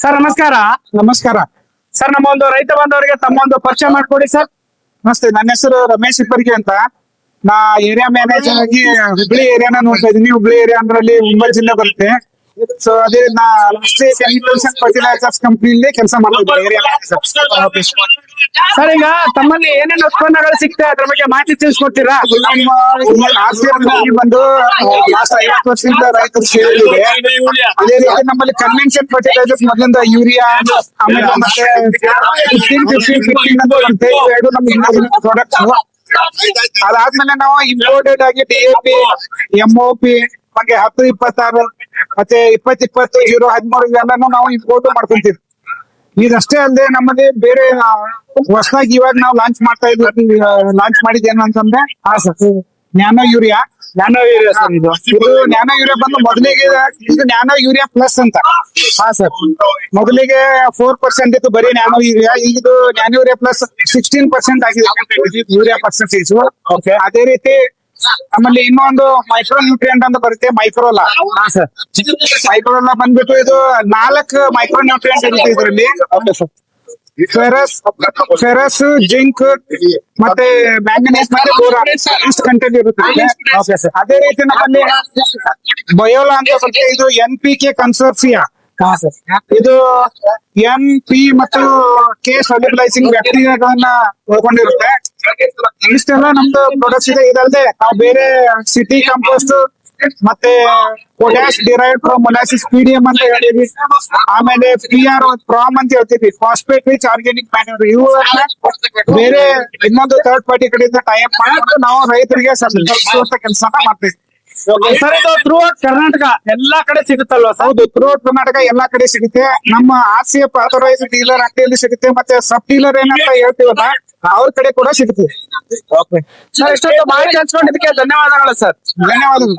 Sir ನಮಸ್ಕಾರ. ನಮಸ್ಕಾರ. Sir ನಮ್ಮ ಒಂದು ರೈತ ಬಾಂಧವರಿಗೆ ತಮ್ಮ ಒಂದು ಪರಿಚಯ ಮಾಡ್ಕೊಡಿ ಸರ್. ನಮಸ್ತೆ ನನ್ನ ಹೆಸರು ರಮೇಶ್ ಇಬ್ಬರಿಗೆ ಅಂತ. ನಾ ಏರಿಯಾ ಮ್ಯಾನೇಜರ್ ಆಗಿ ಹುಬ್ಳಿ ಏರಿಯಾನ ನೋಡ್ತಾ ಇದೀನಿ ಹುಬ್ಳಿ ಏರಿಯಾ ಅಂದ್ರಲ್ಲಿ ಮುಂಬೈ ಜಿಲ್ಲೆ ಬರುತ್ತೆ. ಸೊ ಅದೇ ಫರ್ಟಿಲೈಸರ್ಸ್ ಕಂಪ್ನಿಲಿ ಕೆಲಸ ಮಾಡ್ತಿದ್ದೆ ಏರಿಯಾ ಸರ್ ಈಗ ತಮ್ಮಲ್ಲಿ ಏನೇನು ಉತ್ಪನ್ನಗಳು ಸಿಗ್ತವೆ ಅದ್ರ ಬಗ್ಗೆ ಮಾಹಿತಿ ತಿಳಿಸ್ಕೊಡ್ತೀರಾ? ಬಂದು ಲಾಸ್ಟ್ ಐವತ್ತು ವರ್ಷದಿಂದ ರೈತರು ಸೇರಿದೆ ಅದೇ ರೀತಿ ನಮ್ಮಲ್ಲಿ ಕನ್ವೆನ್ಷನ್ ಫರ್ಟಿಲೈಸರ್ಸ್ ಮೊದಲಿಂದ ಯೂರಿಯಾ ಆಮೇಲೆ ಮತ್ತೆ ಫಿಫ್ಟೀನ್ ಫಿಫ್ಟೀನ್ ಫಿಫ್ಟೀನ್ ಅಂತ ಬರುತ್ತೆ ಎರಡು ನಮ್ಮ ಇನ್ನೊಂದು ಪ್ರಾಡಕ್ಟ್ ಅದಾದ್ಮೇಲೆ ನಾವು ಇಂಪೋರ್ಟೆಡ್ ಆಗಿ D A P M O P ಹತ್ತು ಇಪ್ಪತ್ತಾರು ಮತ್ತೆ ಇಪ್ಪತ್ ಇಪ್ಪತ್ತು ಜೀರೋ ಹದಿಮೂರು ಇವೆಲ್ಲಾನು ನಾವು ಇಂಪೋರ್ಟ್ ಮಾಡ್ಕೊಂತೀವಿ. ಇದಷ್ಟೇ ಅಲ್ಲದೆ ನಮ್ಮಲ್ಲಿ ಬೇರೆ ಹೊಸದಾಗಿ ಇವಾಗ ನಾವು ಲಾಂಚ್ ಮಾಡ್ತಾ ಇದ್ವಿ. ಲಾಂಚ್ ಮಾಡಿದ್ದೇನು ಅಂತಂದ್ರೆ ಹಾ sir nano urea. Nano urea sir ಇದು. ಇದು ನ್ಯಾನೋ ಯೂರಿಯಾ ಬಂದು ಮೊದಲಿಗೆ ಇದು ನ್ಯಾನೋ ಯೂರಿಯಾ ಪ್ಲಸ್ ಅಂತ. ಹಾ ಸರ್. ಮೊದಲಿಗೆ ಫೋರ್ ಪರ್ಸೆಂಟ್ ಇತ್ತು ಬರೀ ನ್ಯಾನೋ ಯೂರಿಯಾ ಈಗ ಇದು nano urea plus sixteen percent ಆಗಿದೆ. Urea percentage. ಅದೇ ರೀತಿ ನಮ್ಮಲ್ಲಿ ಇನ್ನೊಂದು ಮೈಕ್ರೋ ನ್ಯೂಟ್ರಿಯೆಂಟ್ ಅಂತ ಬರುತ್ತೆ ಮೈಕ್ರೋಲಾ ಹಾ ಸರ್ ಮೈಕ್ರೋಲಾ ಬಂದ್ಬಿಟ್ಟು ಇದು ನಾಲ್ಕು ಮೈಕ್ರೋ ನ್ಯೂಟ್ರಿಯೆಂಟ್ ಇರುತ್ತೆ ಇದರಲ್ಲಿ. ಫೆರಸ್ ಫೆರಸ್ ಜಿಂಕ್ ಮತ್ತೆ ಮ್ಯಾಂಗನೀಸ್ ಮತ್ತೆ ಬೋರಾನ್ ಇಷ್ಟು ಕಂಟೆಂಟ್ ಇರುತ್ತೆ. ಅದೇ ರೀತಿ ನಮ್ಮಲ್ಲಿ ಬಯೋಲಾ ಅಂತ ಬರುತ್ತೆ. ಇದು N P K consortia sir ಇದು ಎನ್ ಪಿ ಮತ್ತು ಕೆ ಸೊಲಿಬಲೈಸಿಂಗ್ ಬ್ಯಾಕ್ಟೀರಿಯಾಗಳನ್ನ ಒಳಗೊಂಡಿರುತ್ತೆ. ಇಷ್ಟೆಲ್ಲ ನಮ್ದು ಪ್ರೊಡಕ್ಟ್ಸ್ ಇದೆ. ಇದಲ್ಲದೆ ನಾವು ಬೇರೆ ಸಿಟಿ ಕಂಪೋಸ್ಟ್ ಮತ್ತೆ potash derive from molasses PDM ಅಂತ ಹೇಳಿದ್ವಿ. ಆಮೇಲೆ ಪಿ ಆರ್ ಪ್ರಾಮ್ ಅಂತ ಹೇಳ್ತೀವಿ ಫಾಸ್ಫೇಟ್ ರಿಚ್ ಆರ್ಗ್ಯಾನಿಕ್ ಮ್ಯಾನ್ಯೂರ್ ಇವು ಬೇರೆ ಇನ್ನೊಂದು ಥರ್ಡ್ ಪಾರ್ಟಿ ಕಡೆಯಿಂದ ಟೈಪ್ ಮಾಡಿ ನಾವು ರೈತರಿಗೆ ಸಲ್ಲಿಸುವಂತ ಕೆಲಸ ಮಾಡ್ತೀವಿ. ಸರ್ ಇದು ಥ್ರೂ ಕರ್ನಾಟಕ ಎಲ್ಲಾ ಕಡೆ ಸಿಗುತ್ತಲ್ವಾ ಸರ್ ಹೌದು ಥ್ರೂಔಟ್ ಕರ್ನಾಟಕ ಎಲ್ಲಾ ಕಡೆ ಸಿಗುತ್ತೆ. ನಮ್ಮ R C F authorise dealer ಅಂಗಡಿಯಲ್ಲಿ ಸಿಗುತ್ತೆ. ಮತ್ತೆ ಸಬ್ ಡೀಲರ್ ಏನಂತ ಹೇಳ್ತೀವಲ್ಲ ಅವ್ರ ಕಡೆ ಕೂಡ ಸಿಗುತ್ತೆ ಸರ್ ಇಷ್ಟೊಂದು ಮಾಹಿತಿ ಹಂಚ್ಕೊಂಡಿದ್ದಕ್ಕೆ ಧನ್ಯವಾದಗಳು ಸರ್ ಧನ್ಯವಾದಗಳು.